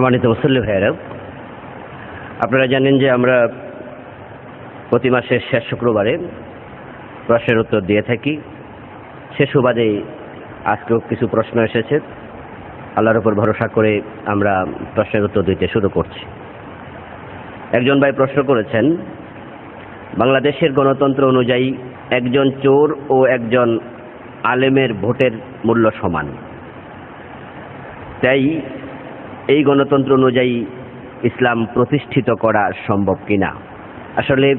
সম্মানিত মুসল্লি ভাইয়েরা আপনারা জানেন যে আমরা প্রতি মাসের শেষ শুক্রবারে প্রশ্নের উত্তর দিয়ে থাকি। সে সুবাদে আজকেও কিছু প্রশ্ন এসেছে। আল্লাহর উপর ভরসা করে আমরা প্রশ্নের উত্তর দিতে শুরু করছি। একজন ভাই প্রশ্ন করেছেন, বাংলাদেশের গণতন্ত্র অনুযায়ী একজন চোর ও একজন আলেমের ভোটের মূল্য সমান। তাই এই গণতন্ত্র অনুযায়ী ইসলাম প্রতিষ্ঠিত করা সম্ভব কিনা? আসলে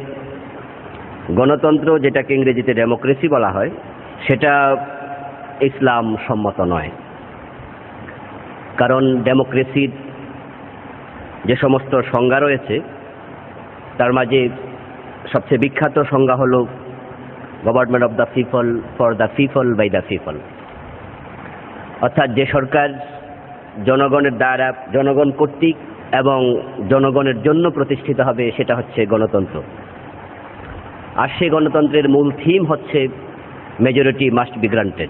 গণতন্ত্র যেটাকে ইংরেজিতে ডেমোক্রেসি বলা হয়, সেটা ইসলাম সম্মত নয়। কারণ ডেমোক্রেসির যে সমস্ত সংজ্ঞা রয়েছে, তার মাঝে সবচেয়ে বিখ্যাত সংজ্ঞা হল government of the people for the people by the people. অর্থাৎ যে সরকার জনগণের দ্বারা, জনগণ কর্তৃক এবং জনগণের জন্য প্রতিষ্ঠিত হবে সেটা হচ্ছে গণতন্ত্র। আর সেই গণতন্ত্রের মূল থিম হচ্ছে মেজরিটি মাস্ট বি গ্রান্টেড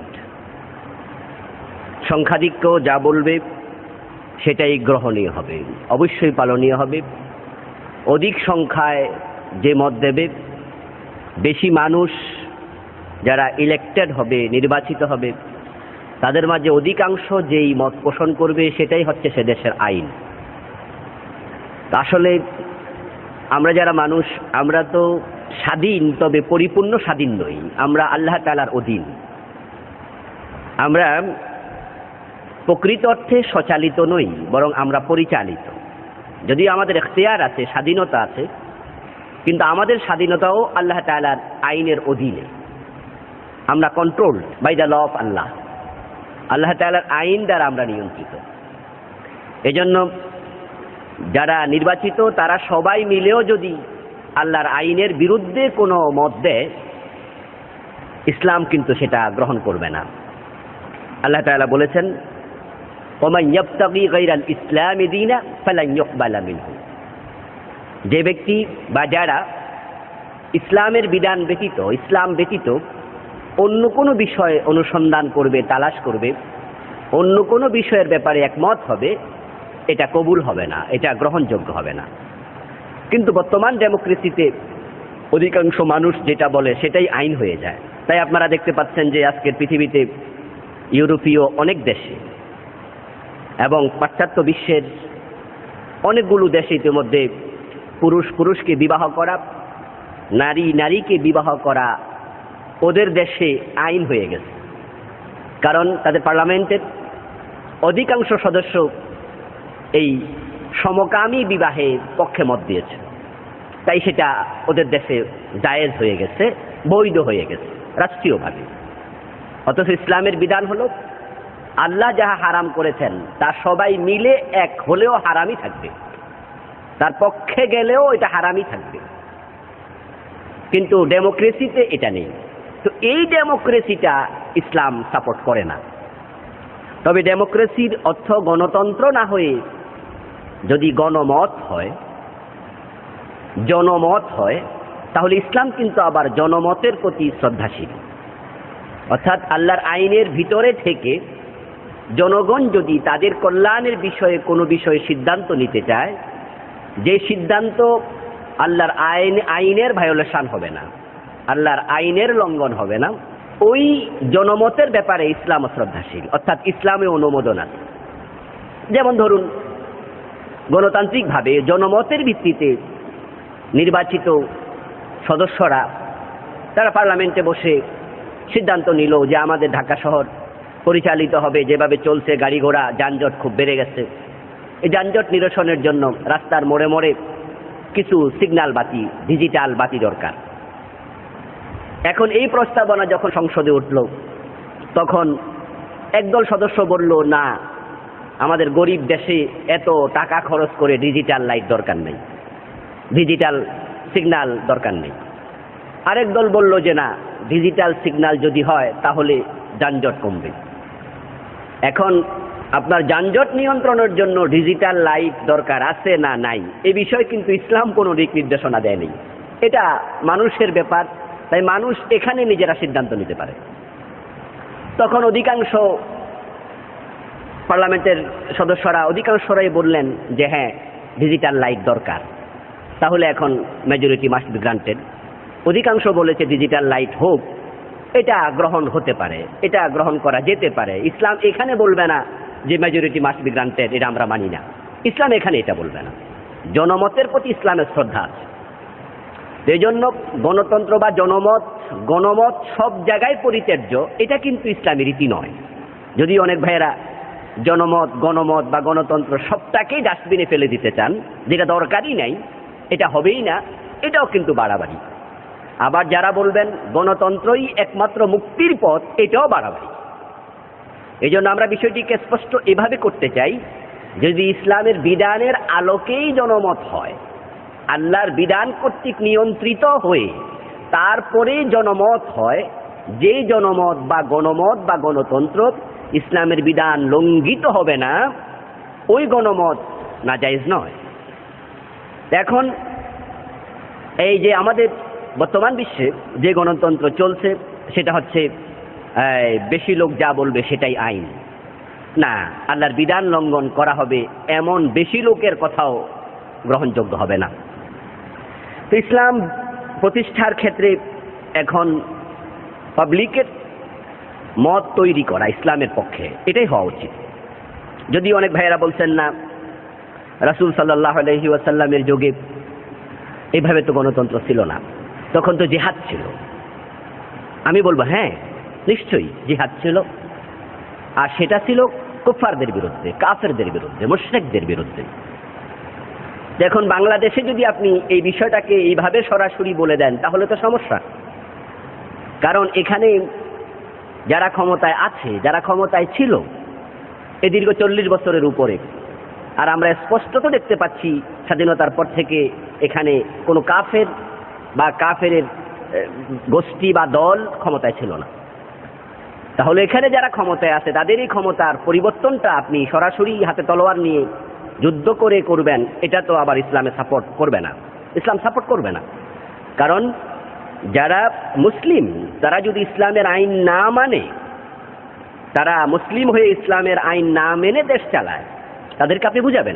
সংখ্যাধিক্য যা বলবে সেটাই গ্রহণীয় হবে, অবশ্যই পালনীয় হবে। অধিক সংখ্যায় যে মত দেবে, বেশি মানুষ যারা ইলেক্টেড হবে, নির্বাচিত হবে তাদের মাঝে অধিকাংশ যেই মত পোষণ করবে সেটাই হচ্ছে সে দেশের আইন। আসলে আমরা যারা মানুষ, আমরা তো স্বাধীন, তবে পরিপূর্ণ স্বাধীন নই। আমরা আল্লাহ তালার অধীন। আমরা প্রকৃত অর্থে সচালিত নই, বরং আমরা পরিচালিত। যদি আমাদের এখতেয়ার আছে, স্বাধীনতা আছে, কিন্তু আমাদের স্বাধীনতাও আল্লাহ তালার আইনের অধীনে। আমরা control by the law of Allah Allah তালার আইন দ্বারা আমরা নিয়ন্ত্রিত। এজন্য যারা নির্বাচিত, তারা সবাই মিলেও যদি আল্লাহর আইনের বিরুদ্ধে কোনো মত দেয়, ইসলাম কিন্তু সেটা গ্রহণ করবে না। আল্লাহ তাআলা বলেছেন যে ব্যক্তি বা যারা ইসলামের বিধান ব্যতীত, ইসলাম ব্যতীত অন্য কোনো বিষয়ে অনুসন্ধান করবে, তালাশ করবে, অন্য কোনো বিষয়ের ব্যাপারে একমত হবে, এটা কবুল হবে না, এটা গ্রহণযোগ্য হবে না। কিন্তু বর্তমান ডেমোক্রেসিতে অধিকাংশ মানুষ যেটা বলে সেটাই আইন হয়ে যায়। তাই আপনারা দেখতে পাচ্ছেন যে আজকের পৃথিবীতে ইউরোপীয় অনেক দেশে এবং পাশ্চাত্য বিশ্বের অনেকগুলো দেশে ইতিমধ্যে পুরুষ পুরুষকে বিবাহ করা নারী নারীকে বিবাহ করা ওদের দেশে আইন হয়ে গেছে। কারণ তাদের পার্লামেন্টের অধিকাংশ সদস্য এই সমকামী বিবাহের পক্ষে মত দিয়েছে। তাই সেটা ওদের দেশে জায়েজ হয়ে গেছে, বৈধ হয়ে গেছে, রাষ্ট্রীয়ভাবে। অথচ ইসলামের বিধান হলো, আল্লাহ যাহা হারাম করেছেন, তা সবাই মিলে এক হলেও হারামই থাকবে। তার পক্ষে গেলেও এটা হারামই থাকবে। কিন্তু ডেমোক্রেসিতে এটা নেই। তো এই ডেমোক্রেসিটা ইসলাম সাপোর্ট করে না। তবে ডেমোক্রেসির অর্থ গণতন্ত্র না হয়ে যদি গণমত হয়, জনমত হয়, তাহলে ইসলাম কিন্তু আবার জনমতের প্রতি শ্রদ্ধাশীল। অর্থাৎ আল্লাহর আইনের ভিতরে থেকে জনগণ যদি তাদের কল্যাণের বিষয়ে কোনো বিষয়ে সিদ্ধান্ত নিতে চায়, যে সিদ্ধান্ত আল্লাহর আইন, আইনের ভায়োলেশন হবে না। আল্লাহর আইনের লঙ্ঘন হবে না। ওই জনমতের ব্যাপারে ইসলাম শ্রদ্ধাশীল অর্থাৎ ইসলামে অনুমোদন আছে। যেমন ধরুন, গণতান্ত্রিকভাবে জনমতের ভিত্তিতে নির্বাচিত সদস্যরা, তারা পার্লামেন্টে বসে সিদ্ধান্ত নিল যে আমাদের ঢাকা শহর পরিচালিত হবে, যেভাবে চলছে গাড়ি ঘোড়া যানজট খুব বেড়ে গেছে। এই যানজট নিরসনের জন্য রাস্তার মোড়ে মোড়ে কিছু সিগন্যাল বাতি ডিজিটাল বাতি দরকার। এখন এই প্রস্তাবনা যখন সংসদে উঠল, তখন একদল সদস্য বলল, না, আমাদের গরিব দেশে এত টাকা খরচ করে ডিজিটাল লাইট দরকার নেই ডিজিটাল সিগনাল দরকার নেই। আরেক দল বলল যে, না ডিজিটাল সিগন্যাল যদি হয়, তাহলে যানজট কমবে। এখন আপনার যানজট নিয়ন্ত্রণের জন্য ডিজিটাল লাইট দরকার আছে না নাই, এ বিষয়ে কিন্তু ইসলাম কোনো দিক নির্দেশনা দেয়নি। এটা মানুষের ব্যাপার তাই মানুষ এখানে নিজেরা সিদ্ধান্ত নিতে পারে। তখন অধিকাংশ পার্লামেন্টের সদস্যরা অধিকাংশরাই বললেন যে হ্যাঁ ডিজিটাল লাইট দরকার। তাহলে এখন মেজরিটি মাস্ট বি গ্রান্টেড অধিকাংশ বলেছে ডিজিটাল লাইট হোক, এটা গ্রহণ হতে পারে, এটা গ্রহণ করা যেতে পারে। ইসলাম এখানে বলবে না যে মেজরিটি মাস্ট বি গ্রান্টেড এটা আমরা মানি না। ইসলাম এখানে এটা বলবে না। জনমতের প্রতি ইসলামের শ্রদ্ধা আছে। এই জন্য গণতন্ত্র বা জনমত, গণমত সব জায়গায় পরিত্যাজ্য, এটা কিন্তু ইসলামী রীতি নয়। যদি অনেক ভাইয়েরা জনমত, গণমত বা গণতন্ত্র সবটাকেই ডাস্টবিনে ফেলে দিতে চান, যেটা দরকারই নাই, এটা হবেই না, এটাও কিন্তু বাড়াবাড়ি। আবার যারা বলবেন গণতন্ত্রই একমাত্র মুক্তির পথ, এটাও বাড়াবাড়ি। এই জন্য আমরা বিষয়টিকে স্পষ্ট এভাবে করতে চাই, যদি ইসলামের বিধানের আলোকেই জনমত হয় আল্লাহর বিধান কর্তৃক নিয়ন্ত্রিত হয়ে তারপরে জনমত হয় যে জনমত বা গণমত বা গণতন্ত্র ইসলামের বিধান লঙ্ঘিত হবে না, ওই গণমত নাজাইজ নয়। এখন এই যে আমাদের বর্তমান বিশ্বে যে গণতন্ত্র চলছে, সেটা হচ্ছে বেশি লোক যা বলবে সেটাই আইন। না, আল্লাহর বিধান লঙ্ঘন করা হবে এমন বেশি লোকের কথাও গ্রহণযোগ্য হবে না। তো ইসলাম প্রতিষ্ঠার ক্ষেত্রে এখন পাবলিকের মত তৈরি করা ইসলামের পক্ষে, এটাই হওয়া উচিত। যদি অনেক ভাইয়েরা বলছেন না, রাসুল সাল্লাহ আলহি ওয়াসাল্লামের যুগে এইভাবে তো গণতন্ত্র ছিল না, তখন তো জেহাদ ছিল। আমি বলব হ্যাঁ নিশ্চয়ই জিহাদ ছিল। আর সেটা ছিল কুফারদের বিরুদ্ধে, কাফেরদের বিরুদ্ধে, মুশরেকদের বিরুদ্ধে। দেখুন, বাংলাদেশে যদি আপনি এই বিষয়টাকে এইভাবে সরাসরি বলে দেন, তাহলে তো সমস্যা। কারণ এখানে যারা ক্ষমতায় আছে, যারা ক্ষমতায় ছিল, এ দীর্ঘ চল্লিশ বছরের উপরে। আর আমরা স্পষ্ট তো দেখতে পাচ্ছি স্বাধীনতার পর থেকে এখানে কোনো কাফের বা কাফের গোষ্ঠী বা দল ক্ষমতায় ছিল না। তাহলে এখানে যারা ক্ষমতায় আছে, তাদেরই ক্ষমতার পরিবর্তনটা আপনি সরাসরি হাতে তলোয়ার নিয়ে যুদ্ধ করে করবেন, এটা তো আবার ইসলামে সাপোর্ট করবে না। ইসলাম সাপোর্ট করবে না। কারণ যারা মুসলিম, তারা যদি ইসলামের আইন না মানে তারা মুসলিম হয়ে ইসলামের আইন না মেনে দেশ চালায়, তাদেরকে আপনি বুঝাবেন।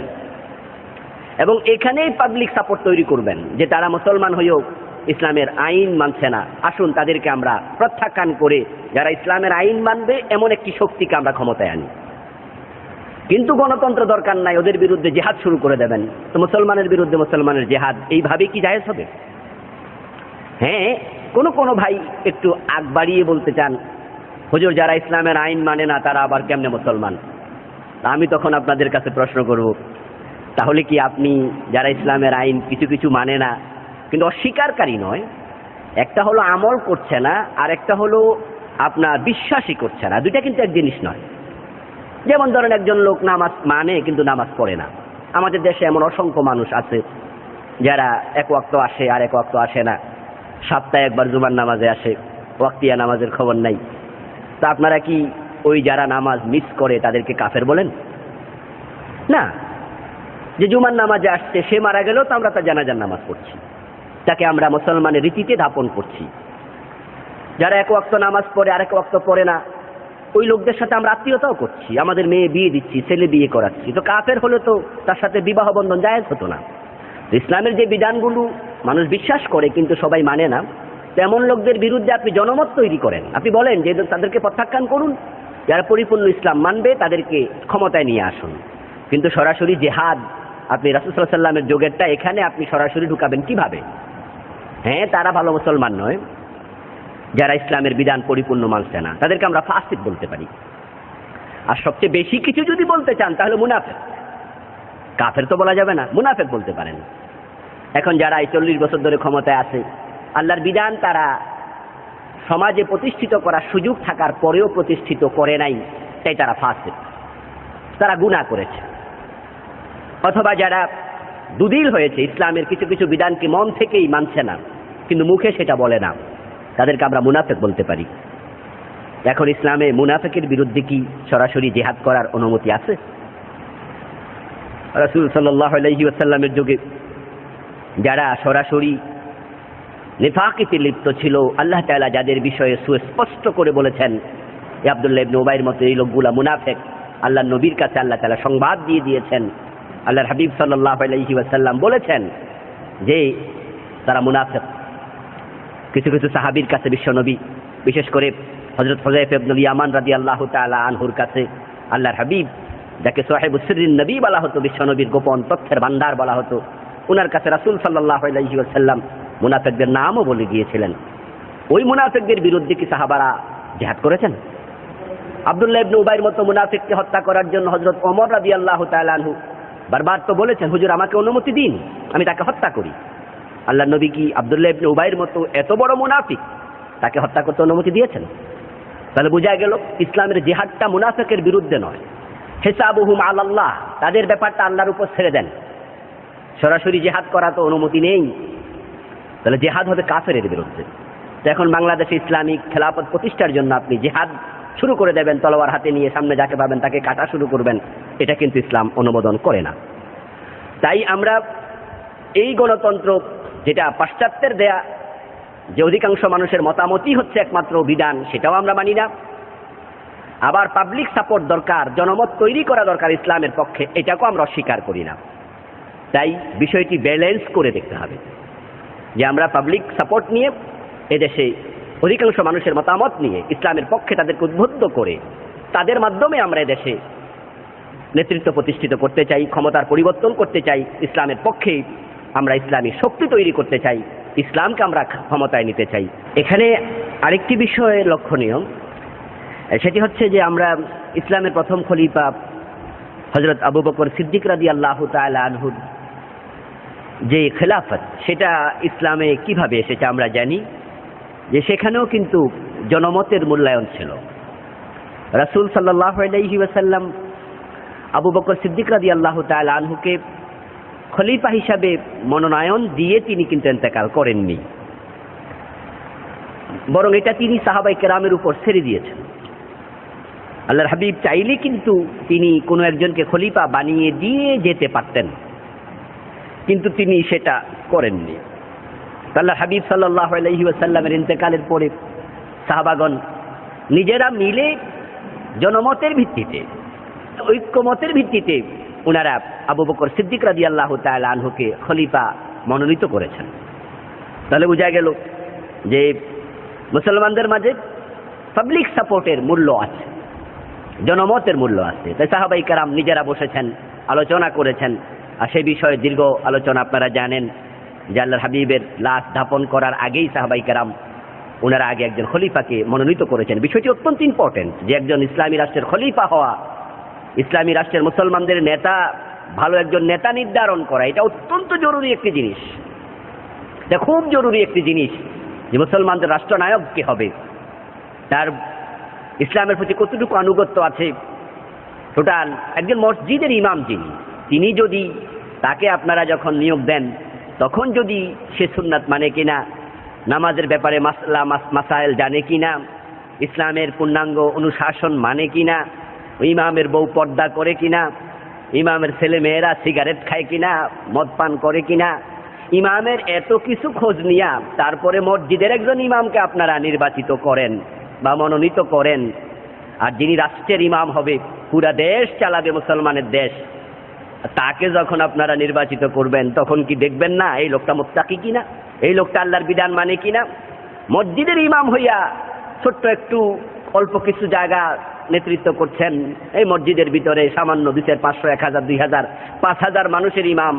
এবং এখানেই পাবলিক সাপোর্ট তৈরি করবেন যে তারা মুসলমান হয়েও ইসলামের আইন মানছে না। আসুন তাদেরকে আমরা প্রত্যাখ্যান করে, যারা ইসলামের আইন মানবে, এমন একটি শক্তিকে আমরা ক্ষমতায় আনি। কিন্তু গণতন্ত্র দরকার নাই, ওদের বিরুদ্ধে জেহাদ শুরু করে দেবেন। তো মুসলমানের বিরুদ্ধে মুসলমানের জেহাদ, এইভাবেই কি জায়েজ হবে? হ্যাঁ কোনো কোনো ভাই একটু আগ বাড়িয়ে বলতে চান, হুজুর, যারা ইসলামের আইন মানে না, তারা আবার কেমনে মুসলমান? আমি তখন আপনাদের কাছে প্রশ্ন করব, তাহলে কি আপনি যারা ইসলামের আইন কিছু কিছু মানে না, কিন্তু অস্বীকারী নয়? একটা হলো আমল করছে না, আর একটা হলো আপনার বিশ্বাসই করছে না। দুইটা কিন্তু এক জিনিস নয়। যেমন ধরেন একজন লোক নামাজ মানে কিন্তু নামাজ পড়ে না। আমাদের দেশে এমন অসংখ্য মানুষ আছে, যারা এক ওয়াক্ত আসে আর এক ওয়াক্ত আসে না। সপ্তাহে একবার জুমার নামাজে আসে, ওয়াক্তিয়া নামাজের খবর নাই। তা আপনারা কি ওই যারা নামাজ মিস করে তাদেরকে কাফের বলেন? না। যে জুমার নামাজে আসছে, সে মারা গেলেও তো আমরা তার জানাজার নামাজ পড়ছি। তাকে আমরা মুসলমানের রীতিতে দাপন করছি। যারা এক ওয়াক্ত নামাজ পড়ে আরেক ওয়াক্ত পড়ে না ওই লোকদের সাথে আমরা আত্মীয়তাও করছি, আমাদের মেয়ে বিয়ে দিচ্ছি, ছেলে বিয়ে করাচ্ছি। তো কাফের হলে তো তার সাথে বিবাহ বন্ধন জায়েজ হতো না। ইসলামের যে বিধানগুলো মানুষ বিশ্বাস করে কিন্তু সবাই মানে না, তেমন লোকদের বিরুদ্ধে আপনি জনমত তৈরি করেন। আপনি বলেন যে তাদেরকে প্রত্যাখ্যান করুন, যারা পরিপূর্ণ ইসলাম মানবে তাদেরকে ক্ষমতায় নিয়ে আসুন। কিন্তু সরাসরি জেহাদ, আপনি রাসুসাল্লাহ সাল্লামের যোগেরটা এখানে আপনি সরাসরি ঢুকাবেন কীভাবে? হ্যাঁ তারা ভালো মুসলমান নয় যারা ইসলামের বিধান পরিপূর্ণ মানছে না, তাদেরকে আমরা ফাসিক বলতে পারি। আর সবচেয়ে বেশি কিছু যদি বলতে চান, তাহলে মুনাফেক। কাফের তো বলা যাবে না, মুনাফেক বলতে পারেন। এখন যারা এই চল্লিশ বছর ধরে ক্ষমতায় আছে, আল্লাহর বিধান তারা সমাজে প্রতিষ্ঠিত করার সুযোগ থাকার পরেও প্রতিষ্ঠিত করে নাই, তাই তারা ফাসিক তারা গুণা করেছে। অথবা যারা দুদিল হয়েছে, ইসলামের কিছু কিছু বিধানকে মন থেকেই মানছে না, কিন্তু মুখে সেটা বলে না। তাদেরকে আমরা মুনাফেক বলতে পারি। এখন ইসলামে মুনাফেকের বিরুদ্ধে কি সরাসরি জেহাদ করার অনুমতি আছে? রাসুল সাল্লাহ আলহি যুগে যারা সরাসরি নেফাকিতে লিপ্ত ছিল, আল্লাহ তাআলা যাদের বিষয়ে সুস্পষ্ট করে বলেছেন আবদুল্লাহ ইবনে উবাইয়ের মতো এই লোকগুলা মুনাফেক, আল্লাহ নবীর কাছে আল্লাহ তালা সংবাদ দিয়ে দিয়েছেন। আল্লাহর হাবিব সাল্লাহ আলহি বলেছেন যে তারা মুনাফেক। কিছু কিছু সাহাবির কাছে বিশ্বনবী বিশেষ করে হজরত ইবনুল ইয়ামান রাদি আল্লাহ তাআলা আনহুর কাছে আল্লাহর হাবিব, যাকে সোহেব উসরিন নবী বলা হতো বিশ্বনবীর গোপন তথ্যের ভান্ডার বলা হতো ওনার কাছে রাসুল ওয়াসাল্লাম মুনাফিকদের নামও বলে গিয়েছিলেন। ওই মুনাফিকদের বিরুদ্ধে কি সাহাবারা জেহাদ করেছেন? আব্দুল্লাহ ইবনে উবাইর মতো মুনাফিককে হত্যা করার জন্য হযরত ওমর রাদিয়াল্লাহু তাআলা আনহু বারবার তো বলেছেন, হুজুর, আমাকে অনুমতি দিন, আমি তাকে হত্যা করি। আল্লাহ নবী কি আব্দুল্লাহ ইবনে উবাইর মতো এত বড় মুনাফিক? তাকে হত্যা করতে অনুমতি দিয়েছেন? তাহলে বোঝা গেল, ইসলামের জেহাদটা মুনাফিকের বিরুদ্ধে নয়। হেসাব হেসাবুহুম আল্লাহ তাদের ব্যাপারটা আল্লাহর উপর ছেড়ে দেন। সরাসরি জেহাদ করা তো অনুমতি নেই। তাহলে জেহাদ হবে কাফেরের বিরুদ্ধে। তো এখন বাংলাদেশে ইসলামিক খেলাফত প্রতিষ্ঠার জন্য আপনি জেহাদ শুরু করে দেবেন, তলোয়ার হাতে নিয়ে সামনে যাকে পাবেন তাকে কাটা শুরু করবেন। এটা কিন্তু ইসলাম অনুমোদন করে না। তাই আমরা এই গণতন্ত্র যেটা পাশ্চাত্যের দেয়া, যে অধিকাংশ মানুষের মতামতই হচ্ছে একমাত্র বিধান, সেটাও আমরা মানি না। আবার পাবলিক সাপোর্ট দরকার, জনমত তৈরি করা দরকার ইসলামের পক্ষে এটাকেও আমরা অস্বীকার করি না। তাই বিষয়টি ব্যালেন্স করে দেখতে হবে যে আমরা পাবলিক সাপোর্ট নিয়ে এদেশে অধিকাংশ মানুষের মতামত নিয়ে ইসলামের পক্ষে তাদেরকে উদ্বুদ্ধ করে, তাদের মাধ্যমে আমরা এদেশে নেতৃত্ব প্রতিষ্ঠিত করতে চাই, ক্ষমতার পরিবর্তন করতে চাই, ইসলামের পক্ষে আমরা ইসলামী শক্তি তৈরি করতে চাই, ইসলামকে আমরা ক্ষমতায় নিতে চাই। এখানে আরেকটি বিষয় লক্ষণীয়, সেটি হচ্ছে যে আমরা ইসলামের প্রথম খলিফা হজরত আবু বকর সিদ্দিক রাদি আল্লাহ আনহুর যে খেলাফত, সেটা ইসলামে কীভাবে এসেছে আমরা জানি যে সেখানেও কিন্তু জনমতের মূল্যায়ন ছিল। রাসুল সাল্লাহ আলাইহি ওয়াসাল্লাম আবু বকর সিদ্দিক রাদি আল্লাহ তাল আনহুকে খলিফা হিসাবে মনোনয়ন দিয়ে তিনি কিন্তু এতেকাল করেননি। বরং এটা তিনি সাহাবাই কেরামের উপর ছেড়ে দিয়েছেন। আল্লাহর হাবিব চাইলে কিন্তু তিনি কোনো একজনকে খলিফা বানিয়ে দিয়ে যেতে পারতেন। কিন্তু তিনি সেটা করেননি। আল্লাহ হাবিব সাল্লাহ আলহি ওয়াসাল্লামের ইন্তেকালের পরে সাহাবাগণ নিজেরা মিলে জনমতের ভিত্তিতে, ঐক্যমতের ভিত্তিতে ওনারা আবু বকর সিদ্দিক রাজি আল্লাহ আনহুকে খলিফা মনোনীত করেছেন। তাহলে বোঝা গেল যে মুসলমানদের মাঝে পাবলিক সাপোর্টের মূল্য আছে, জনমতের মূল্য আছে। তাই সাহাবাই কারাম নিজেরা বসেছেন, আলোচনা করেছেন। আর সেই বিষয়ে দীর্ঘ আলোচনা আপনারা জানেন যে আল্লাহ হাবিবের লাশ ধাপন করার আগেই সাহাবাই কারাম ওনারা আগে একজন খলিফাকে মনোনীত করেছেন। বিষয়টি অত্যন্ত ইম্পর্টেন্ট যে একজন ইসলামী রাষ্ট্রের খলিফা হওয়া, ইসলামী রাষ্ট্রের মুসলমানদের নেতা ভালো একজন নেতা নির্ধারণ করা, এটা অত্যন্ত জরুরি একটি জিনিস। এটা খুব জরুরি একটি জিনিস যে মুসলমানদের রাষ্ট্রনায়ক কে হবে। তার ইসলামের প্রতি কতটুকু আনুগত্য আছে। টোটাল একজন মসজিদের ইমাম যিনি, তিনি যদি তাকে আপনারা যখন নিয়োগ দেন, তখন যদি সে সুন্নাত মানে কিনা, নামাজের ব্যাপারে মাসলা মাসাইল জানে কিনা, ইসলামের পূর্ণাঙ্গ অনুশাসন মানে কিনা, ইমামের বউ পর্দা করে কিনা ইমামের ছেলে মেয়েরা সিগারেট খায় কিনা, মদ পান করে কিনা, ইমামের এত কিছু খোঁজ নিয়া তারপরে মসজিদের একজন ইমামকে আপনারা নির্বাচিত করেন বা মনোনীত করেন। আর যিনি রাষ্ট্রের ইমাম হবে, পুরা দেশ চালাবে মুসলমানের দেশ। তাকে যখন আপনারা নির্বাচিত করবেন, তখন কি দেখবেন না এই লোকটা মোত্তাকি কিনা? এই লোকটা আল্লাহর বিধান মানে কিনা? মসজিদের ইমাম হইয়া ছোট্ট একটু অল্প কিছু জায়গা নেতৃত্ব করছেন এই মসজিদের ভিতরে সামান্য দুই চার পাঁচশো, এক হাজার, দুই হাজার, পাঁচ হাজার মানুষের ইমাম।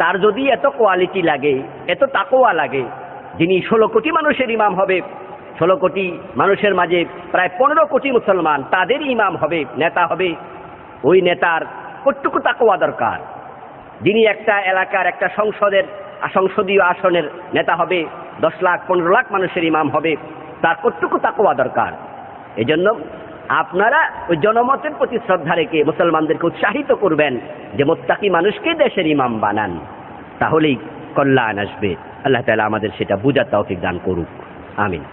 তার যদি এত কোয়ালিটি লাগে, এত তাকোয়া লাগে, যিনি ষোলো কোটি মানুষের ইমাম হবে, ষোলো কোটি মানুষের মাঝে প্রায় পনেরো কোটি মুসলমান, তাদের ইমাম হবে, নেতা হবে, ওই নেতার কতটুকু তাকোয়া দরকার। যিনি একটা এলাকার একটা সংসদের, সংসদীয় আসনের নেতা হবে, দশ লাখ, পনেরো লাখ মানুষের ইমাম হবে, তার কতটুকু তাকোয়া দরকার। এই জন্য আপনারা ওই জনমতের প্রতি শ্রদ্ধা রেখে মুসলমানদেরকে উৎসাহিত করবেন যে মোত্তাকি মানুষকে দেশের ইমাম বানান। তাহলেই কল্যাণ আসবে। আল্লাহ তালা আমাদের সেটা বুঝার তৌফিক দান করুক। আমিন।